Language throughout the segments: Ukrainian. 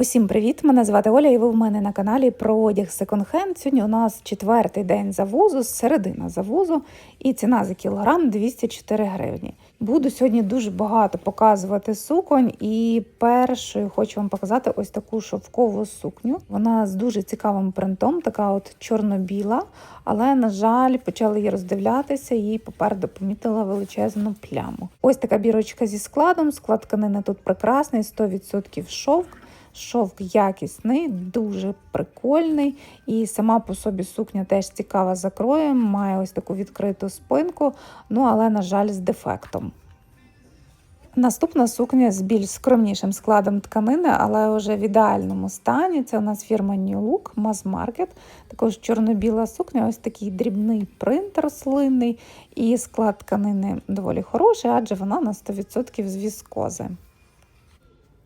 Усім привіт! Мене звати Оля, і ви в мене на каналі про одяг секонд-хенд. Сьогодні у нас четвертий день завозу, середина завозу, і ціна за кілограм 204 гривні. Буду сьогодні дуже багато показувати суконь, і першою хочу вам показати ось таку шовкову сукню. Вона з дуже цікавим принтом, така от чорно-біла, але, на жаль, почала її роздивлятися і попереду помітила величезну пляму. Ось така бірочка зі складом. Склад тканини тут прекрасний, 100% шовк. Шовк якісний, дуже прикольний, і сама по собі сукня теж цікава за кроєм, має ось таку відкриту спинку, ну але, на жаль, з дефектом. Наступна сукня з більш скромнішим складом тканини, але вже в ідеальному стані. Це у нас фірма New Look, Mass Market. Також чорно-біла сукня, ось такий дрібний принт рослинний, і склад тканини доволі хороший, адже вона на 100% з віскози.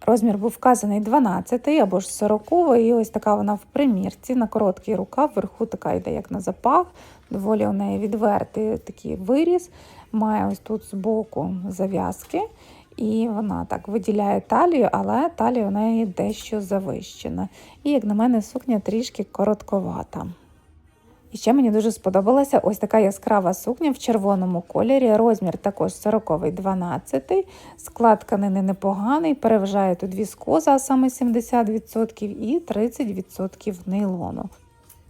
Розмір був вказаний 12 або ж 40 і ось така вона в примірці. На короткий рукав, вверху така йде, як на запах, доволі у неї відвертий такий виріз, має ось тут збоку зав'язки, і вона так виділяє талію, але талія у неї дещо завищена. І, як на мене, сукня трішки коротковата. І ще мені дуже сподобалася ось така яскрава сукня в червоному кольорі. Розмір також 40-й 12 Склад тканини непоганий, переважає тут віскоза, а саме 70% і 30% нейлону.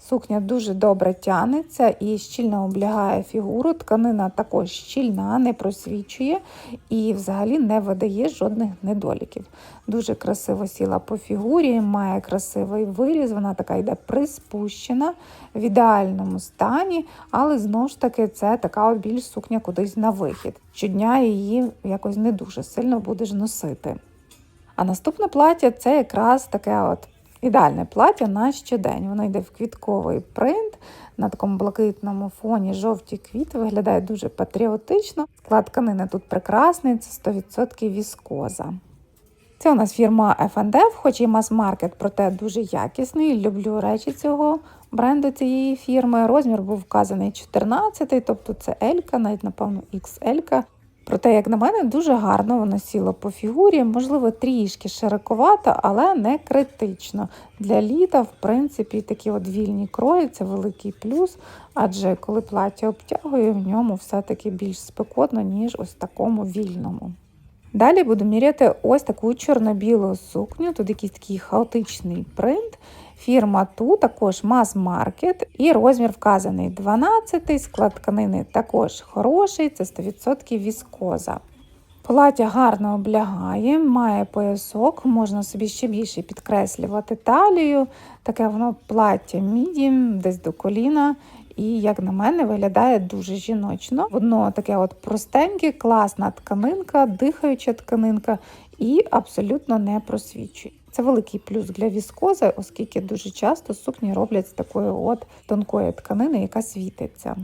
Сукня дуже добре тянеться і щільно облягає фігуру. Тканина також щільна, не просвічує і взагалі не видає жодних недоліків. Дуже красиво сіла по фігурі, має красивий виріз, вона така йде приспущена в ідеальному стані, але знову ж таки це така більш сукня кудись на вихід. Щодня її якось не дуже сильно будеш носити. А наступне плаття це якраз таке от Ідеальне плаття на щодень. Воно йде в квітковий принт на такому блакитному фоні жовті квіти, виглядає дуже патріотично. Склад тканини тут прекрасний, це 100% віскоза. Це у нас фірма F&F, хоч і мас-маркет, проте дуже якісний. Люблю речі цього бренду цієї фірми. Розмір був вказаний 14, тобто це L, навіть, напевно, XL. Проте, як на мене, дуже гарно воно сіло по фігурі, можливо, трішки широковато, але не критично. Для літа, в принципі, такі от вільні крої це великий плюс, адже коли плаття обтягує, в ньому все-таки більш спекотно, ніж ось такому вільному. Далі буду міряти ось таку чорно-білу сукню, тут якийсь такий хаотичний принт. Фірма Ту також мас-маркет і розмір вказаний 12 склад тканини також хороший, це 100% віскоза. Плаття гарно облягає, має поясок, можна собі ще більше підкреслювати талію. Таке воно плаття мідім, десь до коліна. І, як на мене, виглядає дуже жіночно. Воно таке от простеньке, класна тканинка, дихаюча тканинка і абсолютно не просвічує. Це великий плюс для віскози, оскільки дуже часто сукні роблять з такої от тонкої тканини, яка світиться.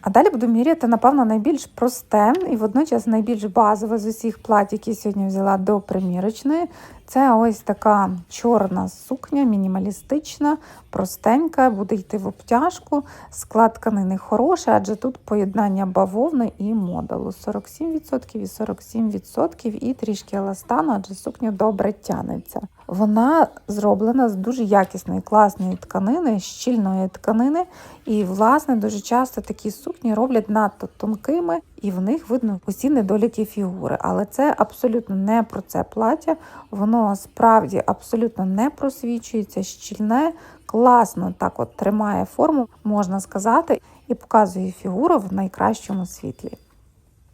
А далі буду міряти, напевно, найбільш просте і водночас найбільш базове з усіх плат, які сьогодні взяла до примірочної. Це ось така чорна сукня, мінімалістична, простенька, буде йти в обтяжку. Склад тканини хороший, адже тут поєднання бавовни і модалу. 47% і 47% і трішки еластану, адже сукня добре тянеться. Вона зроблена з дуже якісної, класної тканини, щільної тканини. І, власне, дуже часто такі сукні роблять надто тонкими, і в них видно усі недоліки фігури. Але це абсолютно не про це плаття. Воно справді абсолютно не просвічується, щільне, класно так от тримає форму, можна сказати, і показує фігуру в найкращому світлі.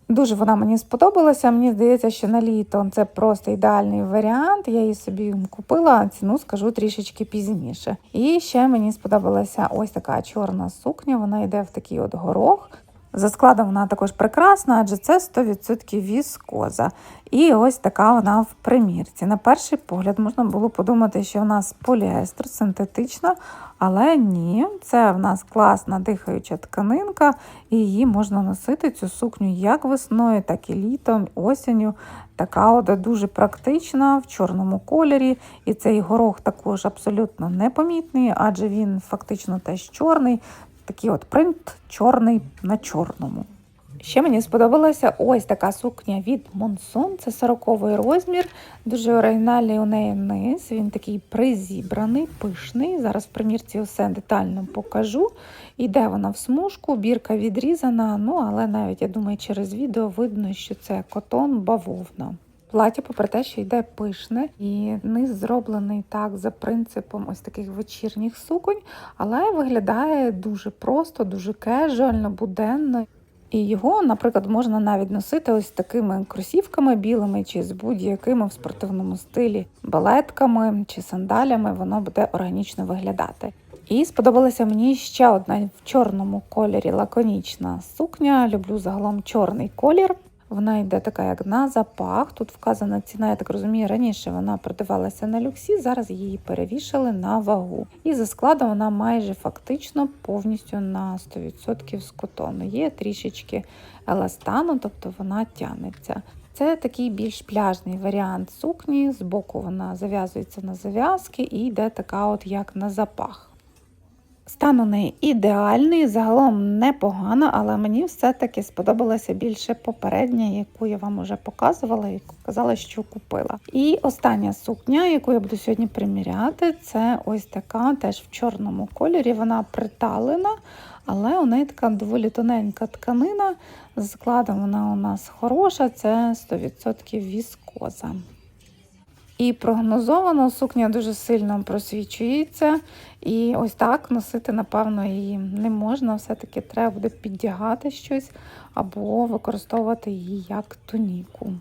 Дуже вона мені сподобалася. Мені здається, що на літо це просто ідеальний варіант. Я її собі купила, ціну скажу трішечки пізніше. І ще мені сподобалася ось така чорна сукня. Вона йде в такий от горох. За складом вона також прекрасна, адже це 100% віскоза. І ось така вона в примірці. На перший погляд можна було подумати, що в нас поліестер синтетична, але ні, це в нас класна дихаюча тканинка, і її можна носити цю сукню як весною, так і літом, осінню. Така от дуже практична в чорному кольорі. І цей горох також абсолютно непомітний, адже він фактично теж чорний такий от принт чорний на чорному. Ще мені сподобалася ось така сукня від Монсон. Це 40 розмір. Дуже оригінальний у неї низ. Він такий призібраний, пишний. Зараз в примірці усе детально покажу. Іде вона в смужку, бірка відрізана. Ну, але навіть я думаю, через відео видно, що це котон бавовна. Плаття, попри те, що йде пишне, і низ зроблений так за принципом ось таких вечірніх суконь, але виглядає дуже просто, дуже кежуально, буденно. І його, наприклад, можна навіть носити ось такими кросівками білими чи з будь-якими в спортивному стилі балетками чи сандалями, воно буде органічно виглядати. І сподобалася мені ще одна в чорному кольорі лаконічна сукня. Люблю загалом чорний колір. Вона йде така, як на запах. Тут вказана ціна, я так розумію, раніше вона продавалася на люксі, зараз її перевішали на вагу. І за складом вона майже фактично повністю на 100% з котону. Є трішечки еластану, тобто вона тягнеться. Це такий більш пляжний варіант сукні. Збоку вона зав'язується на зав'язки і йде така, от як на запах. Стан у неї ідеальний, загалом непогано, але мені все-таки сподобалася більше попередня, яку я вам вже показувала, яку казала, що купила. І остання сукня, яку я буду сьогодні приміряти, це ось така, теж в чорному кольорі. Вона приталена, але у неї така доволі тоненька тканина. З складом вона у нас хороша, це 100% віскоза. І прогнозовано сукня дуже сильно просвічується. І ось так носити, напевно, її не можна. Все-таки треба буде піддягати щось або використовувати її як туніку.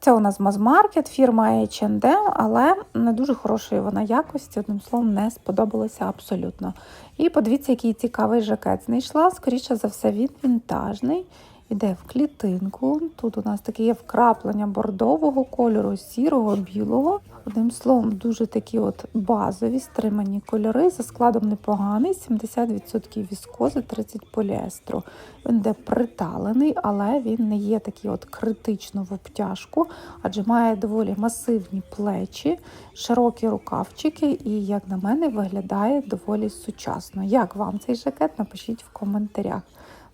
Це у нас мазмаркет, фірма H&M, але не дуже хорошої вона якості, одним словом, не сподобалося абсолютно. І подивіться, який цікавий жакет знайшла. Скоріше за все, він вінтажний. Іде в клітинку. Тут у нас таке є вкраплення бордового кольору, сірого, білого. Одним словом, дуже такі от базові стримані кольори. За складом непоганий, 70% віскози, 30% поліестру. Він йде приталений, але він не є такий от критично в обтяжку, адже має доволі масивні плечі, широкі рукавчики, і, як на мене, виглядає доволі сучасно. Як вам цей жакет? Напишіть в коментарях.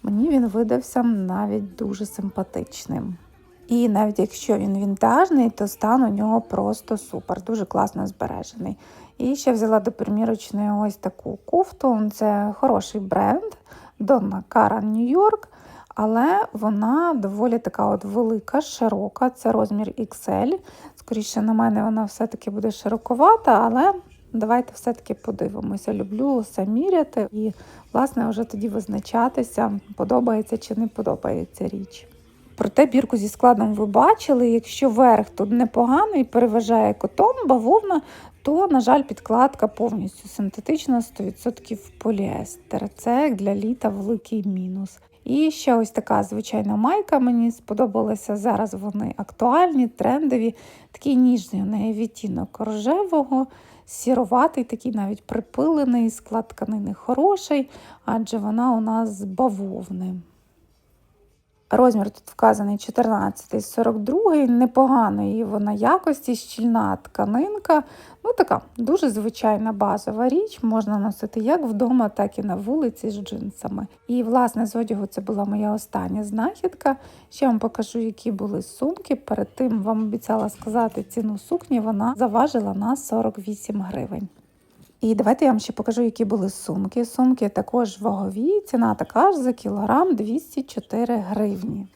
Мені він видався навіть дуже симпатичним. І навіть якщо він вінтажний, то стан у нього просто супер, дуже класно збережений. І ще взяла до примірочної ось таку кофту. Це хороший бренд Donna Karan New York, але вона доволі така от велика, широка. Це розмір XL. Скоріше, на мене, вона все-таки буде широковата, але Давайте все-таки подивимося. Люблю саміряти і, власне, вже тоді визначатися, подобається чи не подобається річ. Проте бірку зі складом ви бачили, якщо верх тут непоганий, переважає котон, бавовна, то, на жаль, підкладка повністю синтетична, 100% поліестер. Це для літа великий мінус. І ще ось така звичайна майка мені сподобалася. Зараз вони актуальні, трендові, такий ніжний у неї відтінок рожевого сіроватий, такий навіть припилений, склад тканини хороший, адже вона у нас з бавовни. Розмір тут вказаний 14 42 непоганої вона якості, щільна тканинка. Ну, така дуже звичайна базова річ, можна носити як вдома, так і на вулиці з джинсами. І, власне, з одягу це була моя остання знахідка. Ще вам покажу, які були сумки. Перед тим вам обіцяла сказати ціну сукні, вона заважила на 48 гривень. І давайте я вам ще покажу, які були сумки. Сумки також вагові, ціна така ж за кілограм 204 гривні.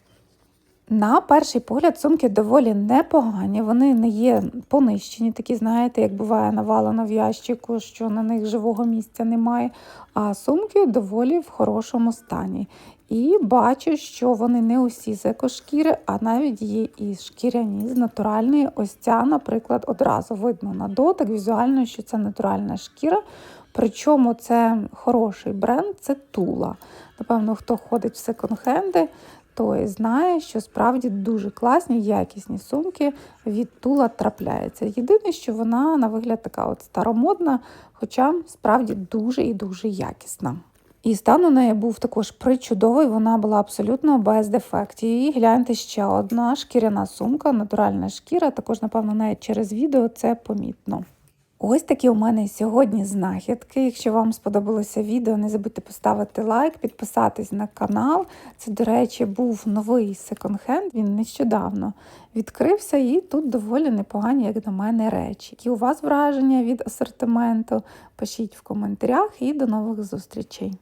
На перший погляд, сумки доволі непогані, вони не є понищені, такі, знаєте, як буває навалено в ящику, що на них живого місця немає. А сумки доволі в хорошому стані. І бачу, що вони не усі з екошкіри, а навіть є і шкіряні з натуральної. Ось ця, наприклад, одразу видно на дотик, візуально, що це натуральна шкіра. Причому це хороший бренд, це тула. Напевно, хто ходить в секонд-хенди, той знає, що справді дуже класні, якісні сумки від тула трапляються. Єдине, що вона на вигляд така от старомодна, хоча справді дуже і дуже якісна. І стан у неї був також причудовий, вона була абсолютно без дефектів. І гляньте ще одна шкіряна сумка, натуральна шкіра, також, напевно, навіть через відео це помітно. Ось такі у мене сьогодні знахідки. Якщо вам сподобалося відео, не забудьте поставити лайк, підписатись на канал. Це, до речі, був новий секонд-хенд, він нещодавно відкрився, і тут доволі непогані, як на мене, речі. Які у вас враження від асортименту? Пишіть в коментарях і до нових зустрічей.